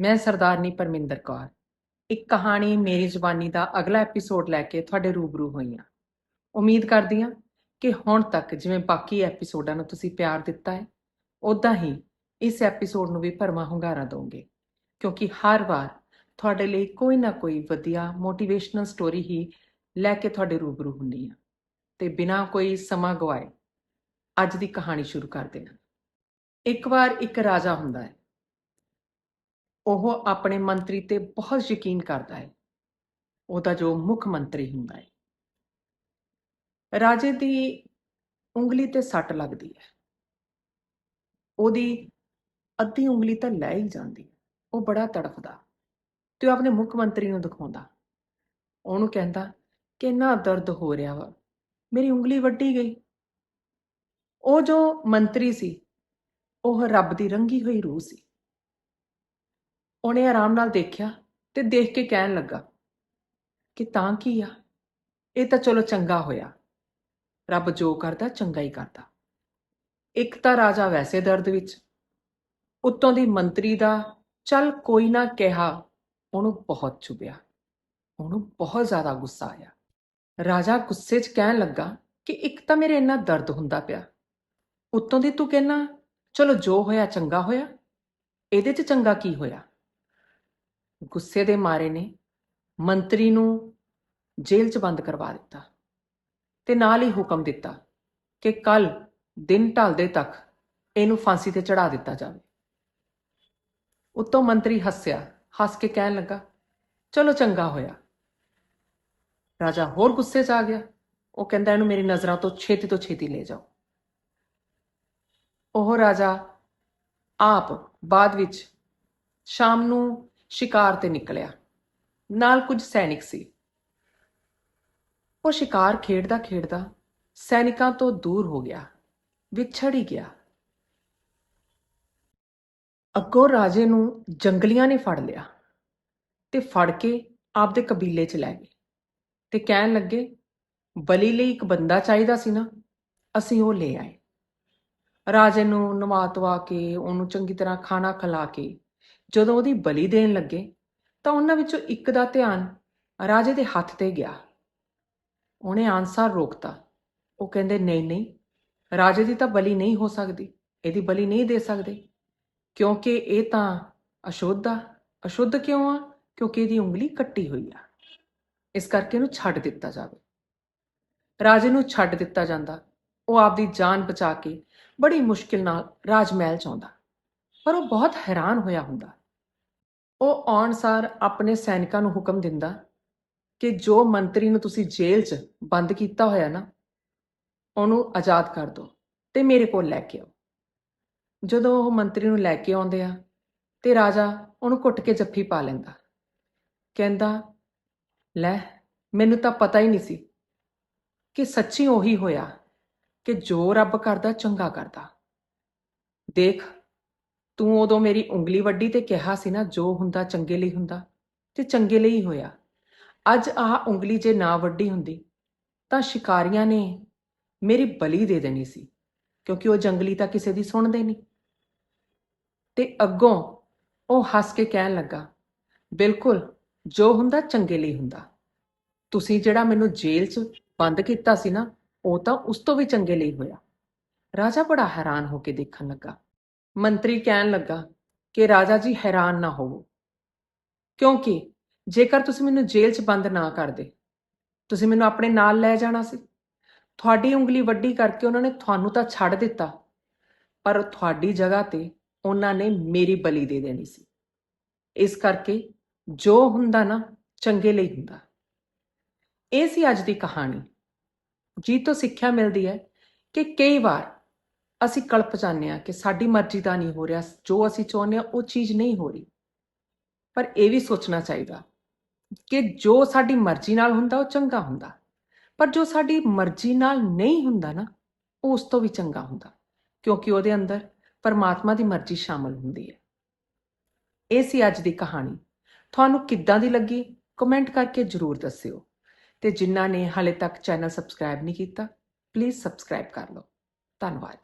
ਮੈਂ ਸਰਦਾਰਨੀ ਪਰਮਿੰਦਰ ਕੌਰ। ਇੱਕ ਕਹਾਣੀ ਮੇਰੀ ਜ਼ੁਬਾਨੀ ਦਾ ਅਗਲਾ ਐਪੀਸੋਡ ਲੈ ਕੇ ਤੁਹਾਡੇ ਰੂਬਰੂ ਹੋਈ ਹਾਂ ਉਮੀਦ ਕਰਦੀ ਹਾਂ ਕਿ ਹੁਣ ਤੱਕ ਜਿਵੇਂ ਬਾਕੀ ਐਪੀਸੋਡਾਂ ਨੂੰ ਤੁਸੀਂ ਪਿਆਰ ਦਿੱਤਾ ਹੈ ਉਦਾਂ ਹੀ ਇਸ ਐਪੀਸੋਡ ਨੂੰ ਵੀ ਭਰਵਾਂ ਹੁੰਗਾਰਾ ਦਿਓਗੇ ਕਿਉਂਕਿ ਹਰ ਵਾਰ ਤੁਹਾਡੇ ਲਈ ਕੋਈ ਨਾ ਕੋਈ ਵਧੀਆ ਮੋਟੀਵੇਸ਼ਨਲ ਸਟੋਰੀ ਹੀ ਲੈ ਕੇ ਤੁਹਾਡੇ ਰੂਬਰੂ ਹੁੰਦੀ ਹਾਂ ਤੇ ਬਿਨਾਂ ਕੋਈ ਸਮਾਂ ਗਵਾਏ ਅੱਜ ਦੀ ਕਹਾਣੀ ਸ਼ੁਰੂ ਕਰਦੇ ਹਾਂ ਇੱਕ ਵਾਰ ਇੱਕ ਰਾਜਾ ਹੁੰਦਾ ਹੈ ਉਹ ਆਪਣੇ ਮੰਤਰੀ ਤੇ ਬਹੁਤ ਯਕੀਨ ਕਰਦਾ ਹੈ। ਉਹਦਾ ਜੋ ਮੁੱਖ ਮੰਤਰੀ ਹੁੰਦਾ ਹੈ। ਰਾਜੇ ਦੀ ਉਂਗਲੀ ਤੇ ਸੱਟ ਲੱਗਦੀ ਹੈ। ਉਹਦੀ ਅੱਧੀ ਉਂਗਲੀ ਤਾਂ ਲੈ ਹੀ ਜਾਂਦੀ ਉਹ ਬੜਾ ਤੜਫਦਾ। ਤੇ ਉਹ ਆਪਣੇ ਮੁੱਖ ਮੰਤਰੀ ਨੂੰ ਦਿਖਾਉਂਦਾ। ਉਹਨੂੰ ਕਹਿੰਦਾ ਕਿ ਇੰਨਾ ਦਰਦ ਹੋ ਰਿਹਾ ਵਾ। ਮੇਰੀ ਉਂਗਲੀ ਵੱਢੀ ਗਈ। ਉਹ ਜੋ ਮੰਤਰੀ ਸੀ, ਉਹ ਰੱਬ ਦੀ ਰੰਗੀ ਹੋਈ ਰੂਹ ਸੀ। ਉਹਨੇ ਆਰਾਮ ਨਾਲ ਦੇਖਿਆ ਤੇ ਦੇਖ ਕੇ ਕਹਿਣ ਲੱਗਾ ਕਿ ਤਾਂ ਕੀ ਆ? ਇਹ ਤਾਂ ਚਲੋ ਚੰਗਾ ਹੋਇਆ। ਰੱਬ ਜੋ ਕਰਦਾ, ਚੰਗਾ ਹੀ ਕਰਦਾ। ਇੱਕ ਤਾਂ ਰਾਜਾ ਵੈਸੇ ਦਰਦ ਵਿੱਚ। ਉੱਤੋਂ ਦੀ ਮੰਤਰੀ ਦਾ ਚੱਲ ਕੋਈ ਨਾ ਕਿਹਾ, ਉਹਨੂੰ ਬਹੁਤ ਚੁਭਿਆ। ਉਹਨੂੰ ਬਹੁਤ ਜ਼ਿਆਦਾ ਗੁੱਸਾ ਆਇਆ। ਰਾਜਾ ਗੁੱਸੇ 'ਚ ਕਹਿਣ ਲੱਗਾ ਕਿ ਇੱਕ ਤਾਂ ਮੇਰੇ ਇੰਨਾ ਦਰਦ ਹੁੰਦਾ ਪਿਆ। ਉੱਤੋਂ ਦੀ ਤੂੰ ਕਹਿਣਾ ਚਲੋ ਜੋ ਹੋਇਆ ਚੰਗਾ ਹੋਇਆ, ਇਹਦੇ 'ਚ ਚੰਗਾ ਕੀ ਹੋਇਆ? ਗੁੱਸੇ ਦੇ ਮਾਰੇ ਨੇ, ਮੰਤਰੀ ਨੂੰ ਜੇਲ੍ਹ 'ਚ ਬੰਦ ਕਰਵਾ ਦਿੱਤਾ ਤੇ ਨਾਲ ਹੀ ਹੁਕਮ ਦਿੱਤਾ ਕਿ ਕੱਲ ਦਿਨ ਢਲਦੇ ਤੱਕ ਇਹਨੂੰ ਫਾਂਸੀ ਤੇ ਚੜਾ ਦਿੱਤਾ ਜਾਵੇ। ਉੱਤੋਂ ਮੰਤਰੀ ਹੱਸਿਆ, ਹੱਸ ਕੇ ਕਹਿਣ ਲੱਗਾ, ਚਲੋ ਚੰਗਾ ਹੋਇਆ। ਰਾਜਾ ਹੋਰ ਗੁੱਸੇ 'ਚ ਆ ਗਿਆ। ਉਹ ਕਹਿੰਦਾ, ਇਹਨੂੰ ਮੇਰੀ ਨਜ਼ਰਾਂ ਤੋਂ ਛੇਤੀ ਤੋਂ ਛੇਤੀ ਲੈ ਜਾਓ। ਉਹ ਰਾਜਾ ਆਪ ਬਾਅਦ ਵਿੱਚ ਸ਼ਾਮ ਨੂੰ ਸ਼ਿਕਾਰ ਤੇ ਨਿਕਲਿਆ। ਨਾਲ ਕੁਝ ਸੈਨਿਕ ਸੀ। ਉਹ ਸ਼ਿਕਾਰ ਖੇਡਦਾ ਖੇਡਦਾ ਸੈਨਿਕਾਂ ਤੋਂ ਦੂਰ ਹੋ ਗਿਆ, ਵਿਛੜ ਹੀ ਗਿਆ। ਅੱਗੋਂ ਰਾਜੇ ਨੂੰ ਜੰਗਲੀਆਂ ਨੇ ਫੜ ਲਿਆ ਤੇ ਫੜ ਕੇ ਆਪਦੇ ਕਬੀਲੇ 'ਚ ਲੈ ਗਏ ਤੇ ਕਹਿਣ ਲੱਗੇ, ਬਲੀ ਲਈ ਇੱਕ ਬੰਦਾ ਚਾਹੀਦਾ ਸੀ ਨਾ, ਅਸੀਂ ਉਹ ਲੈ ਆਏ। ਰਾਜੇ ਨੂੰ ਨਵਾਤਵਾ ਕੇ, ਉਹਨੂੰ ਚੰਗੀ ਤਰ੍ਹਾਂ ਖਾਣਾ ਖਿਲਾ ਕੇ ਜਦੋਂ ਉਹਦੀ ਬਲੀ ਦੇਣ ਲੱਗੇ, ਤਾਂ ਉਹਨਾਂ ਵਿੱਚੋਂ ਇੱਕ ਦਾ ਧਿਆਨ ਰਾਜੇ ਦੇ ਹੱਥ ਤੇ ਗਿਆ। ਉਹਨੇ ਆਨਸਰ ਰੋਕਤਾ। ਉਹ ਕਹਿੰਦੇ, ਨਹੀਂ ਨਹੀਂ, ਰਾਜੇ ਦੀ ਤਾਂ ਬਲੀ ਨਹੀਂ ਹੋ ਸਕਦੀ। ਇਹਦੀ ਬਲੀ ਨਹੀਂ ਦੇ ਸਕਦੇ। ਕਿਉਂਕਿ ਇਹ ਤਾਂ ਅਸ਼ੁੱਧ ਆ। ਅਸ਼ੁੱਧ ਕਿਉਂ ਆ? ਕਿਉਂਕਿ ਇਹਦੀ ਉਂਗਲੀ ਕੱਟੀ ਹੋਈ ਆ। ਇਸ ਕਰਕੇ ਇਹਨੂੰ ਛੱਡ ਦਿੱਤਾ ਜਾਵੇ। ਰਾਜੇ ਨੂੰ ਛੱਡ ਦਿੱਤਾ ਜਾਂਦਾ। ਉਹ ਆਪਦੀ ਜਾਨ ਬਚਾ ਕੇ ਬੜੀ ਮੁਸ਼ਕਿਲ ਨਾਲ ਰਾਜ ਮਹਿਲ ਚ ਆਉਂਦਾ। ਪਰ ਉਹ ਬਹੁਤ ਹੈਰਾਨ ਹੋਇਆ ਹੁੰਦਾ। ਉਹ ਆਉਣ ਸਾਰ ਆਪਣੇ ਸੈਨਿਕਾਂ ਨੂੰ ਹੁਕਮ ਦਿੰਦਾ ਕਿ ਜੋ ਮੰਤਰੀ ਨੂੰ ਤੁਸੀਂ ਜੇਲ੍ਹ 'ਚ ਬੰਦ ਕੀਤਾ ਹੋਇਆ ਨਾ, ਉਹਨੂੰ ਆਜ਼ਾਦ ਕਰ ਦਿਓ ਤੇ ਮੇਰੇ ਕੋਲ ਲੈ ਕੇ ਆਓ। ਜਦੋਂ ਉਹ ਮੰਤਰੀ ਨੂੰ ਲੈ ਕੇ ਆਉਂਦੇ ਆ ਤੇ ਰਾਜਾ ਉਹਨੂੰ ਘੁੱਟ ਕੇ ਜੱਫੀ ਪਾ ਲੈਂਦਾ। ਕਹਿੰਦਾ, ਲੈ, ਮੈਨੂੰ ਤਾਂ ਪਤਾ ਹੀ ਨਹੀਂ ਸੀ ਕਿ ਸੱਚੀ ਉਹੀ ਹੋਇਆ ਕਿ ਜੋ ਰੱਬ ਕਰਦਾ ਚੰਗਾ ਕਰਦਾ। ਦੇਖ ਤੂੰ ਉਦੋਂ ਮੇਰੀ ਉਂਗਲੀ ਵੱਡੀ ਤੇ ਕਿਹਾ ਸੀ ਨਾ, ਜੋ ਹੁੰਦਾ ਚੰਗੇ ਲਈ ਹੁੰਦਾ ਤੇ ਚੰਗੇ ਲਈ ਹੋਇਆ। ਅੱਜ ਆਹ ਉਂਗਲੀ ਜੇ ਨਾ ਵੱਡੀ ਹੁੰਦੀ, ਤਾਂ ਸ਼ਿਕਾਰੀਆਂ ਨੇ ਮੇਰੀ ਬਲੀ ਦੇ ਦੇਣੀ ਸੀ, ਕਿਉਂਕਿ ਉਹ ਜੰਗਲੀ ਤਾਂ ਕਿਸੇ ਦੀ ਸੁਣਦੇ ਨਹੀਂ। ਤੇ ਅੱਗੋਂ ਉਹ ਹੱਸ ਕੇ ਕਹਿਣ ਲੱਗਾ, ਬਿਲਕੁਲ, ਜੋ ਹੁੰਦਾ ਚੰਗੇ ਲਈ ਹੁੰਦਾ। ਤੁਸੀਂ ਜਿਹੜਾ ਮੈਨੂੰ ਜੇਲ੍ਹ 'ਚ ਬੰਦ ਕੀਤਾ ਸੀ ਨਾ, ਉਹ ਤਾਂ ਉਸ ਤੋਂ ਵੀ ਚੰਗੇ ਲਈ ਹੋਇਆ। ਰਾਜਾ ਬੜਾ ਹੈਰਾਨ ਹੋ ਕੇ ਦੇਖਣ ਲੱਗਾ। ਮੰਤਰੀ ਕਹਿਣ ਲੱਗਾ ਕਿ ਰਾਜਾ ਜੀ ਹੈਰਾਨ ਨਾ ਹੋਵੋ। ਕਿਉਂਕਿ ਜੇਕਰ ਤੁਸੀਂ ਮੈਨੂੰ ਜੇਲ੍ਹ 'ਚ ਬੰਦ ਨਾ ਕਰਦੇ, ਤੁਸੀਂ ਮੈਨੂੰ ਆਪਣੇ ਨਾਲ ਲੈ ਜਾਣਾ ਸੀ। ਤੁਹਾਡੀ ਉਂਗਲੀ ਵੱਡੀ ਕਰਕੇ ਉਹਨਾਂ ਨੇ ਤੁਹਾਨੂੰ ਤਾਂ ਛੱਡ ਦਿੱਤਾ, ਪਰ ਤੁਹਾਡੀ ਜਗ੍ਹਾ ਤੇ ਉਹਨਾਂ ਨੇ ਮੇਰੀ ਬਲੀ ਦੇ ਦੇਣੀ ਸੀ। ਇਸ ਕਰਕੇ ਜੋ ਹੁੰਦਾ ਨਾ, ਚੰਗੇ ਲਈ ਹੁੰਦਾ। ਇਹ ਸੀ ਅੱਜ ਦੀ ਕਹਾਣੀ। ਜੀ ਤੋਂ ਸਿੱਖਿਆ ਮਿਲਦੀ ਹੈ ਕਿ ਕਈ ਵਾਰ ਅਸੀਂ ਕਲਪ ਜਾਂਦੇ ਹਾਂ ਕਿ ਸਾਡੀ ਮਰਜ਼ੀ ਦਾ ਨਹੀਂ ਹੋ ਰਿਹਾ, ਜੋ ਅਸੀਂ ਚਾਹੁੰਦੇ ਹਾਂ ਉਹ ਚੀਜ਼ ਨਹੀਂ ਹੋ ਰਹੀ। ਪਰ ਇਹ ਵੀ ਸੋਚਣਾ ਚਾਹੀਦਾ ਕਿ ਜੋ ਸਾਡੀ ਮਰਜ਼ੀ ਨਾਲ ਹੁੰਦਾ, ਉਹ ਚੰਗਾ ਹੁੰਦਾ। ਪਰ ਜੋ ਸਾਡੀ ਮਰਜ਼ੀ ਨਾਲ ਨਹੀਂ ਹੁੰਦਾ ਨਾ, ਉਹ ਉਸ ਤੋਂ ਵੀ ਚੰਗਾ ਹੁੰਦਾ, ਕਿਉਂਕਿ ਉਹਦੇ ਅੰਦਰ ਪਰਮਾਤਮਾ ਦੀ ਮਰਜ਼ੀ ਸ਼ਾਮਲ ਹੁੰਦੀ ਹੈ। ਇਹ ਸੀ ਅੱਜ ਦੀ ਕਹਾਣੀ। ਤੁਹਾਨੂੰ ਕਿੱਦਾਂ ਦੀ ਲੱਗੀ? ਕਮੈਂਟ ਕਰਕੇ ਜਰੂਰ ਦੱਸਿਓ। ਤੇ ਜਿਨ੍ਹਾਂ ਨੇ ਹਾਲੇ ਤੱਕ ਚੈਨਲ ਸਬਸਕ੍ਰਾਈਬ ਨਹੀਂ ਕੀਤਾ ਪਲੀਜ਼ ਸਬਸਕ੍ਰਾਈਬ ਕਰ ਲਓ। ਧੰਨਵਾਦ